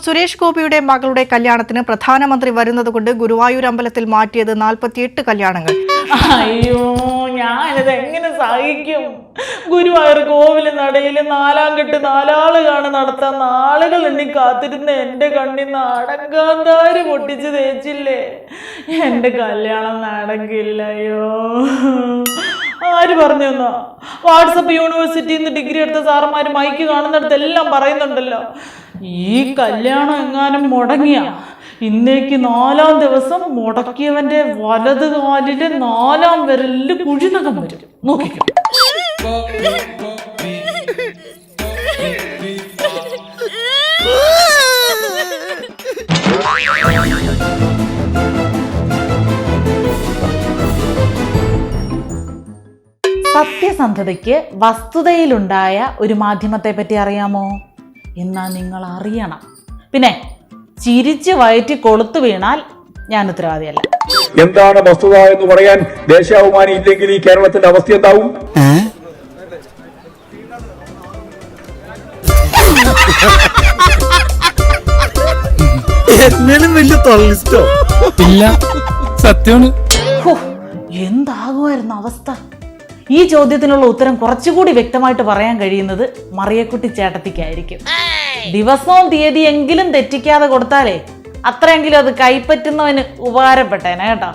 സുരേഷ് ഗോപിയുടെ മകളുടെ കല്യാണത്തിന് പ്രധാനമന്ത്രി വരുന്നതുകൊണ്ട് ഗുരുവായൂർ അമ്പലത്തിൽ മാറ്റിയത് നാൽപ്പത്തിയെട്ട് കല്യാണങ്ങൾ. അയ്യോ ഞാനിത് എങ്ങനെ സഹിക്കും? ഗുരുവായൂർ കോവിൽ നടയിൽ നാലാം കെട്ട് നാലാൾ കാണ് നടത്താൻ നാളുകൾ എണ്ണി കാത്തിരുന്ന എന്റെ നിന്ന് അടങ്കാന്താര് പൊട്ടിച്ച് തേച്ചില്ലേ? എന്റെ കല്യാണം നടക്കില്ലയോ ആര് പറഞ്ഞു എന്നാ വാട്സപ്പ് യൂണിവേഴ്സിറ്റിയിൽ നിന്ന് ഡിഗ്രി എടുത്ത സാറന്മാർ മൈക്ക് കാണുന്നിടത്ത് എല്ലാം പറയുന്നുണ്ടല്ലോ. ഈ കല്യാണം എങ്ങാനും മുടങ്ങിയ? ഇന്നേക്ക് നാലാം ദിവസം മുടക്കിയവന്റെ വലത് കാലിൽ നാലാം വിരലിൽ കുഴിനകം വരും. നോക്കിക്കോ. സത്യസന്ധതയ്ക്ക് വസ്തുതയിലുണ്ടായ ഒരു മാധ്യമത്തെ പറ്റി അറിയാമോ? എന്നാ നിങ്ങൾ അറിയണം. പിന്നെ ചിരിച്ച് വയറ്റി കൊളുത്തു വീണാൽ ഞാൻ ഉത്തരവാദിയല്ല. എന്താണ് വസ്തുത എന്ന് പറയാൻ ദേശാഭിമാനി ഇല്ലെങ്കിൽ ഈ കേരളത്തിന്റെ അവസ്ഥ എന്താവും? വലിയ ഇല്ല സത്യമാണ്. എന്താകുമായിരുന്നു അവസ്ഥ? ഈ ചോദ്യത്തിനുള്ള ഉത്തരം കുറച്ചുകൂടി വ്യക്തമായിട്ട് പറയാൻ കഴിയുന്നത് മറിയക്കുട്ടി ചേട്ടത്തിക്കായിരിക്കും. ദിവസവും തീയതി എങ്കിലും തെറ്റിക്കാതെ കൊടുത്താലേ അത്രയെങ്കിലും അത് കൈപ്പറ്റുന്നവന് ഉപകാരപ്പെട്ടേനെ കേട്ടോ.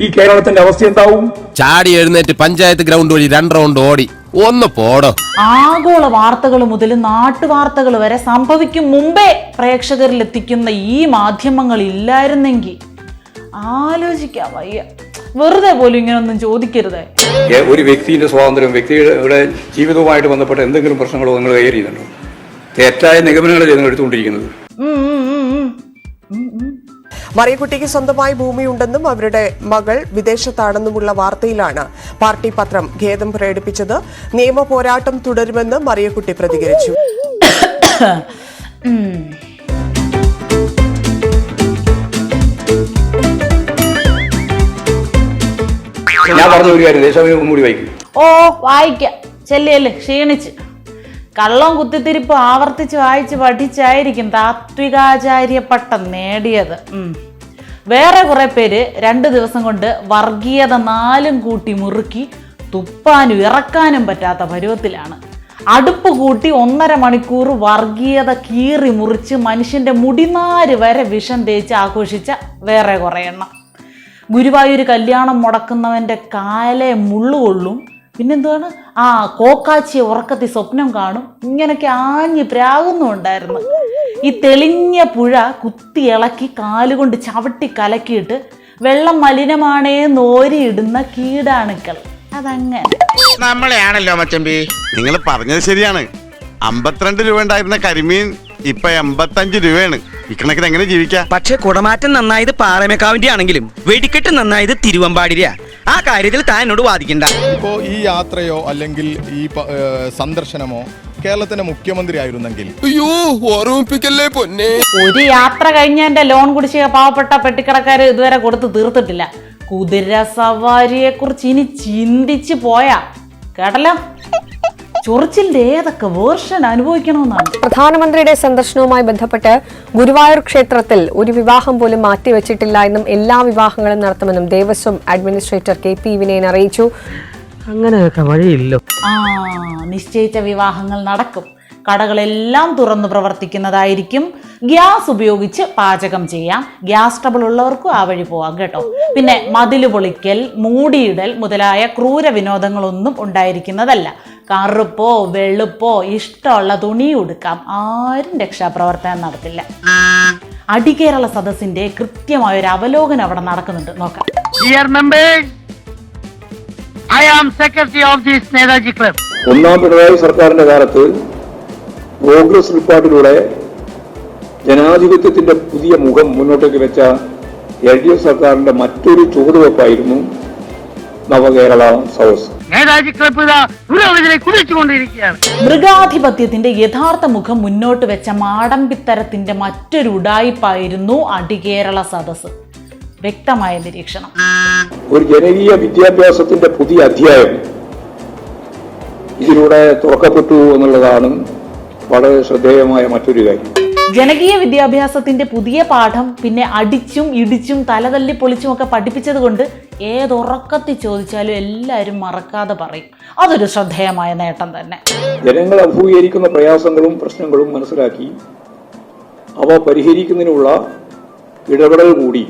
ഈ കേരളത്തിന്റെ അവസ്ഥ എന്താവും? ചാടി എഴുന്നേറ്റ് പഞ്ചായത്ത് ഗ്രൗണ്ട് വഴി രണ്ട് റൗണ്ട് ഓടി. ഒന്ന് പോടോ. ആഗോള വാർത്തകൾ മുതൽ നാട്ടുവാർത്തകൾ വരെ സംഭവിക്കും മുമ്പേ പ്രേക്ഷകരിൽ എത്തിക്കുന്ന ഈ മാധ്യമങ്ങൾ ഇല്ലായിരുന്നെങ്കിൽ ആലോചിക്കാം വയ്യ. വെറുതെ പോലും ഇങ്ങനൊന്നും ചോദിക്കരുത്. ഒരു വ്യക്തിയുടെ സ്വാതന്ത്ര്യം വ്യക്തിയുടെ ജീവിതവുമായിട്ട് ബന്ധപ്പെട്ട എന്തെങ്കിലും പ്രശ്നങ്ങളോ നിങ്ങൾ കൈകാര്യം തെറ്റായ നിഗമനങ്ങൾ നിങ്ങൾ എടുത്തുകൊണ്ടിരിക്കുന്നത്. മറിയക്കുട്ടിക്ക് സ്വന്തമായി ഭൂമിയുണ്ടെന്നും അവരുടെ മകൾ വിദേശത്താണെന്നുമുള്ള വാർത്തയിലാണ് പാർട്ടി പത്രം ഖേദം പ്രകടിപ്പിച്ചത്. നിയമ പോരാട്ടം തുടരുമെന്ന് മറിയക്കുട്ടി പ്രതികരിച്ചു. ഞാൻ പറഞ്ഞു ഒരു കാര്യം ദേശാഭിമാനി ഒന്നുകൂടി വായിക്കും. ഓ വായിക്കാം. ചെല്ലിയല്ലേ ക്ഷീണിച്ച്. കള്ളം കുത്തിത്തിരിപ്പ് ആവർത്തിച്ച് വായിച്ച് പഠിച്ചായിരിക്കും താത്വികാചാര്യ പട്ടം നേടിയത് വേറെ കുറെ പേര് രണ്ട് ദിവസം കൊണ്ട് വർഗീയത നാലും കൂട്ടി മുറുക്കി തുപ്പാനും ഇറക്കാനും പറ്റാത്ത പരുവത്തിലാണ്. അടുപ്പ് കൂട്ടി ഒന്നര മണിക്കൂർ വർഗീയത കീറി മുറിച്ച് മനുഷ്യന്റെ മുടിനാര് വരെ വിഷം തേച്ച് ആഘോഷിച്ച വേറെ കുറെ എണ്ണം. ഗുരുവായൂർ കല്യാണം മുടക്കുന്നവന്റെ കാലെ മുള്ളുകൊള്ളും. പിന്നെന്താണ് ആ കോക്കാച്ചിയെ ഉറക്കത്തി സ്വപ്നം കാണും. ഇങ്ങനൊക്കെ ആഞ്ഞ് പ്രാകുന്നുണ്ടായിരുന്നു ഈ തെളിഞ്ഞ പുഴ കുത്തി ഇളക്കി കാലുകൊണ്ട് ചവിട്ടി കലക്കിയിട്ട് വെള്ളം മലിനമാണേ നോരിയിടുന്ന കീടാണുക്കൾ. അതങ്ങനെ. നമ്മളെയാണല്ലോ മച്ചമ്പി നിങ്ങൾ പറഞ്ഞത് ശരിയാണ്. അമ്പത്തിരണ്ട് രൂപ ഉണ്ടായിരുന്ന കരിമീൻ ഇപ്പൊ എൺപത്തഞ്ച് രൂപയാണ്. ഇക്കണക്കിന് എങ്ങനെ ജീവിക്കാം? പക്ഷെ കുടമാറ്റം നന്നായത് പാറമേക്കാവിന്റെ ആണെങ്കിലും വെടിക്കെട്ട് നന്നായത് തിരുവമ്പാടിര ആ കാര്യത്തിൽ താൻ എന്നോട് വാദിക്കണ്ട. ഇപ്പോ ഈ യാത്രയോ അല്ലെങ്കിൽ ഈ പ- ഏഹ് സന്ദർശനമോ കേരളത്തിന്റെ മുഖ്യമന്ത്രി ആയിരുന്നെങ്കിൽ അയ്യോ ഓർമ്മിപ്പിക്കല്ലേ പൊന്നെ? ഒരു യാത്ര കഴിഞ്ഞതിന്റെ ലോൺ കുടിശ്ശിക പാവപ്പെട്ട പെട്ടിക്കടക്കാർ ഇതുവരെ കൊടുത്ത് തീർത്തിട്ടില്ല. കുതിര സവാരിയെ കുറിച്ച് ഇനി ചിന്തിച്ച് പോയാ. കേട്ടല്ലോ? ചൊറിച്ചിലിന്റെ ഏതൊക്കെ വേർഷൻ അനുഭവിക്കണമെന്നാണ്. പ്രധാനമന്ത്രിയുടെ സന്ദർശനവുമായി ബന്ധപ്പെട്ട് ഗുരുവായൂർ ക്ഷേത്രത്തിൽ ഒരു വിവാഹം പോലും മാറ്റിവെച്ചിട്ടില്ല എന്നും എല്ലാ വിവാഹങ്ങളും നടത്തുമെന്നും Devaswom administrator K P Vinayan അറിയിച്ചു. അങ്ങനെയൊക്കെ വഴിയില്ലോ. ആ നിശ്ചയിച്ച വിവാഹങ്ങൾ നടക്കും. കടകളെല്ലാം തുറന്നു പ്രവർത്തിക്കുന്നതായിരിക്കും. ഗ്യാസ് ഉപയോഗിച്ച് പാചകം ചെയ്യാം. ഗ്യാസ് ട്രബിൾ ഉള്ളവർക്കും ആ വഴി പോവാം കേട്ടോ. പിന്നെ മതിൽ പൊളിക്കൽ മൂടിയിടൽ മുതലായ ക്രൂര വിനോദങ്ങളൊന്നും ഉണ്ടായിരിക്കുന്നതല്ല. കറുപ്പോ വെളുപ്പോ ഇഷ്ടമുള്ള തുണി ഉടുക്കാം. ആരും രക്ഷാപ്രവർത്തനം നടത്തില്ല. അടികേരള സദസ്സിന്റെ കൃത്യമായ ഒരു അവലോകനം അവിടെ നടക്കുന്നുണ്ട്. നോക്കാം. I am secretary of secretary Netaji club. ഒന്നാം പിണറായി സർക്കാരിന്റെ കാലത്ത് കോൺഗ്രസ് റിപ്പോർട്ടിലൂടെ ജനാധിപത്യത്തിന്റെ പുതിയ മുഖം മുന്നോട്ടേക്ക് വെച്ച എൽ ഡി എഫ് സർക്കാരിന്റെ മറ്റൊരു ചുവടുവെപ്പായിരുന്നു നവകേരള സൗസ് മൃഗാധിപത്യത്തിന്റെ യഥാർത്ഥ മുഖം മുന്നോട്ട് വെച്ച മാടമ്പിത്തരത്തിന്റെ മറ്റൊരു ഉടായിപ്പായിരുന്നു അടികേരള സദസ് വ്യക്തമായ നിരീക്ഷണം. ഒരു ജനകീയ വിദ്യാഭ്യാസത്തിന്റെ പുതിയ അധ്യായം ഇതിലൂടെ തുറക്കപ്പെട്ടു എന്നുള്ളതാണ് വളരെ ശ്രദ്ധേയമായ മറ്റൊരു കാര്യം. ജനകീയ വിദ്യാഭ്യാസത്തിന്റെ പുതിയ പാഠം പിന്നെ അടിച്ചും ഇടിച്ചും തലതല്ലി പൊളിച്ചും ഒക്കെ പഠിപ്പിച്ചത് കൊണ്ട് ഏതൊറക്കത്തിൽ ചോദിച്ചാലും എല്ലാവരും മറക്കാതെ പറയും. അതൊരു ശ്രദ്ധേയമായ നേട്ടം തന്നെ. ജനങ്ങൾ അഭിമുഖീകരിക്കുന്ന പ്രയാസങ്ങളും പ്രശ്നങ്ങളും മനസ്സിലാക്കി അവ പരിഹരിക്കുന്നതിനുള്ള ഇടപെടൽ കൂടി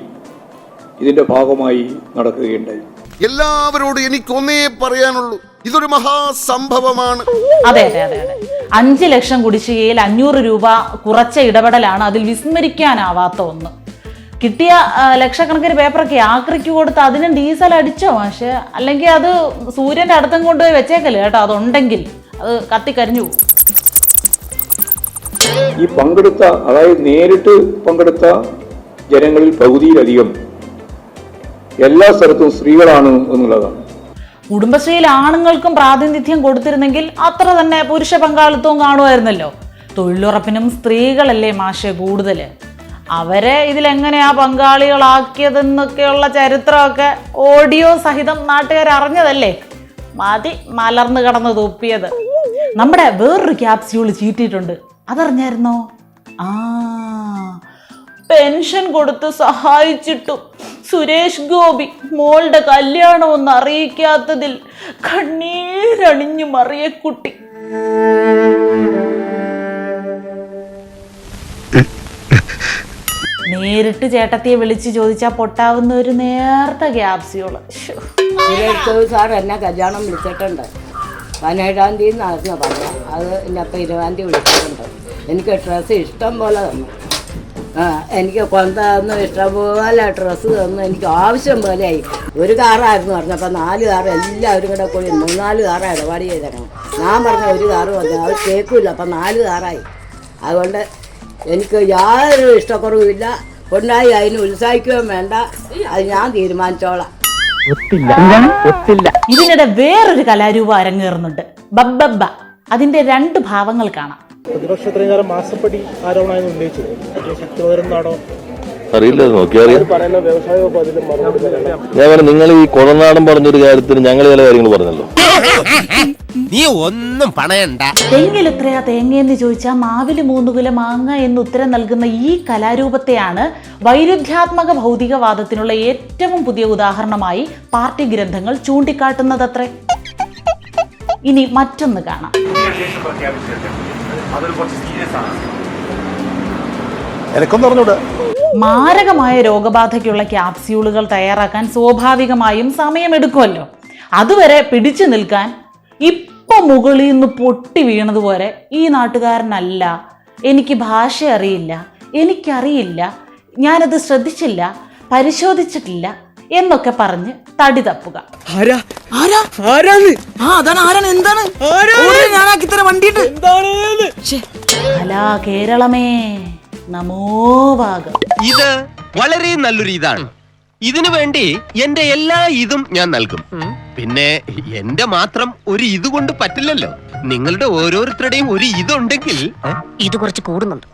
ഇതിന്റെ ഭാഗമായി നടക്കുകയുണ്ടായി. എല്ലാവരോടും എനിക്കൊന്നേ പറയാനുള്ളൂ. ഇതൊരു മഹാസംഭവമാണ്. അതെ അതെ അതെ അതെ. അഞ്ച് ലക്ഷം കുടിശ്ശികയിൽ അഞ്ഞൂറ് രൂപ കുറച്ച ഇടപെടലാണ് അതിൽ വിസ്മരിക്കാനാവാത്ത ഒന്ന്. കിട്ടിയ ലക്ഷക്കണക്കിന് പേപ്പറൊക്കെ ആക്രിക്ക് കൊടുത്ത് അതിന് ഡീസൽ അടിച്ചോ? പക്ഷെ അല്ലെങ്കിൽ അത് സൂര്യന്റെ അടുത്തും കൊണ്ടുപോയി വെച്ചേക്കല്ലേ കേട്ടോ അതുണ്ടെങ്കിൽ. അത് കത്തിക്കരിഞ്ഞു പോകും. ഈ പങ്കെടുത്ത അതായത് നേരിട്ട് പങ്കെടുത്ത ജനങ്ങളിൽ പകുതിയിലധികം എല്ലാ സ്ഥലത്തും സ്ത്രീകളാണ് എന്നുള്ളതാണ്. കുടുംബശ്രീയിൽ ആണുങ്ങൾക്കും പ്രാതിനിധ്യം കൊടുത്തിരുന്നെങ്കിൽ അത്ര തന്നെ പുരുഷ പങ്കാളിത്തവും കാണുമായിരുന്നല്ലോ. തൊഴിലുറപ്പിനും സ്ത്രീകളല്ലേ മാഷെ കൂടുതൽ അവരെ ഇതിലെങ്ങനെയാ പങ്കാളികളാക്കിയതെന്നൊക്കെയുള്ള ചരിത്രമൊക്കെ ഓഡിയോ സഹിതം നാട്ടുകാർ അറിഞ്ഞതല്ലേ മതി മലർന്നു കടന്ന് തുപ്പിയത്. നമ്മുടെ വേറൊരു ക്യാപ്സ്യൂൾ ചീറ്റിയിട്ടുണ്ട്. അതറിഞ്ഞായിരുന്നോ? ആ പെൻഷൻ കൊടുത്ത് സഹായിച്ചിട്ടും. സുരേഷ് ഗോപി മോളുടെ കല്യാണമൊന്നും അറിയിക്കാത്തതിൽ കണ്ണീരണിഞ്ഞു മറിയക്കുട്ടി നേരിട്ട് ചേട്ടത്തിയെ വിളിച്ച് ചോദിച്ചാൽ പൊട്ടാവുന്ന ഒരു നേർത്ത ഗ്യാപ്സിയോൾ. സാർ എന്നെ കല്യാണം വിളിച്ചിട്ടുണ്ട്. പതിനേഴാം തീയതി നടന്ന പറഞ്ഞു അത് ഇന്നപ്പം ഇരുപതാം തീയതി വിളിച്ചിട്ടുണ്ട്. എനിക്ക് ഡ്രസ്സ് ഇഷ്ടം പോലെ തന്നു. എനിക്ക് കൊന്ത ഇഷ്ടം പോലെ ഡ്രസ്സ് തന്നു എനിക്ക് ആവശ്യം പോലെയായി ഒരു കാറായിരുന്നു പറഞ്ഞപ്പോൾ നാല് കാർ എല്ലാവരും കൂടെ കൂടി മൂന്നാൽ കാറ് ഇടപാട് ചെയ്തേക്കണം ഞാൻ പറഞ്ഞ ഒരു കാറ് വന്നു അത് കേൾക്കില്ല അപ്പം നാല് കാറായി. അതുകൊണ്ട് എനിക്ക് യാതൊരു ഇഷ്ടക്കുറവുമില്ല കൊണ്ടായി അതിന് ഉത്സാഹിക്കുകയും വേണ്ട. അത് ഞാൻ തീരുമാനിച്ചോളാം. ഇതിനിടെ വേറൊരു കലാരൂപം അരങ്ങേറുന്നുണ്ട്. ബബ്ബബ്ബ. അതിന്റെ രണ്ട് ഭാവങ്ങൾ കാണാം. പ്രതിപക്ഷ ഇത്രയും കാലം മാസപ്പടി ആരോപണമായി ഉന്നയിച്ചത്. മറ്റേ ശക്തിപകരുന്നാണോ അറിയില്ല നോക്കിയറിയാം ഞാൻ പറഞ്ഞു നിങ്ങൾ ഈ കൊടനാടൻ പറഞ്ഞൊരു കാര്യത്തിന് ഞങ്ങൾ ചില കാര്യങ്ങൾ പറഞ്ഞല്ലോ. നീ ഒന്നും പണയണ്ട. തെങ്ങിൽ എത്രയാ തേങ്ങയെന്ന് ചോദിച്ചാൽ മാവിൽ മൂന്ന് കിലോ മാങ്ങ എന്ന് ഉത്തരം നൽകുന്ന ഈ കലാരൂപത്തെയാണ് വൈരുദ്ധ്യാത്മക ഭൗതികവാദത്തിനുള്ള ഏറ്റവും പുതിയ ഉദാഹരണമായി പാർട്ടി ഗ്രന്ഥങ്ങൾ ചൂണ്ടിക്കാട്ടുന്നതത്രേ. ഇനി മറ്റൊന്ന് കാണാം. എനക്കൊന്നും പറഞ്ഞൂടാ മാരകമായ രോഗബാധയ്ക്കുള്ള ക്യാപ്സ്യൂളുകൾ തയ്യാറാക്കാൻ സ്വാഭാവികമായും സമയമെടുക്കുമല്ലോ. അതുവരെ പിടിച്ചു നിൽക്കാൻ ഇപ്പൊ മുകളിൽ നിന്ന് പൊട്ടി വീണതുപോലെ ഈ നാട്ടുകാരനല്ല. എനിക്ക് ഭാഷ അറിയില്ല എനിക്കറിയില്ല ഞാനത് ശ്രദ്ധിച്ചില്ല പരിശോധിച്ചിട്ടില്ല. എന്നൊക്കെ പറഞ്ഞ് തടി തപ്പുക. കേരളമേ നമോഭാഗം ഇത് വളരെ നല്ലൊരു ഇതാണ്. ഇതിനു വേണ്ടി എന്റെ എല്ലാ ഇതും ഞാൻ നൽകും. പിന്നെ എന്റെ മാത്രം ഒരു ഇത് കൊണ്ട് പറ്റില്ലല്ലോ. നിങ്ങളുടെ ഓരോരുത്തരുടെയും ഒരു ഇതുണ്ടെങ്കിൽ ഇത് കുറച്ച് കൂടുന്നുണ്ട്.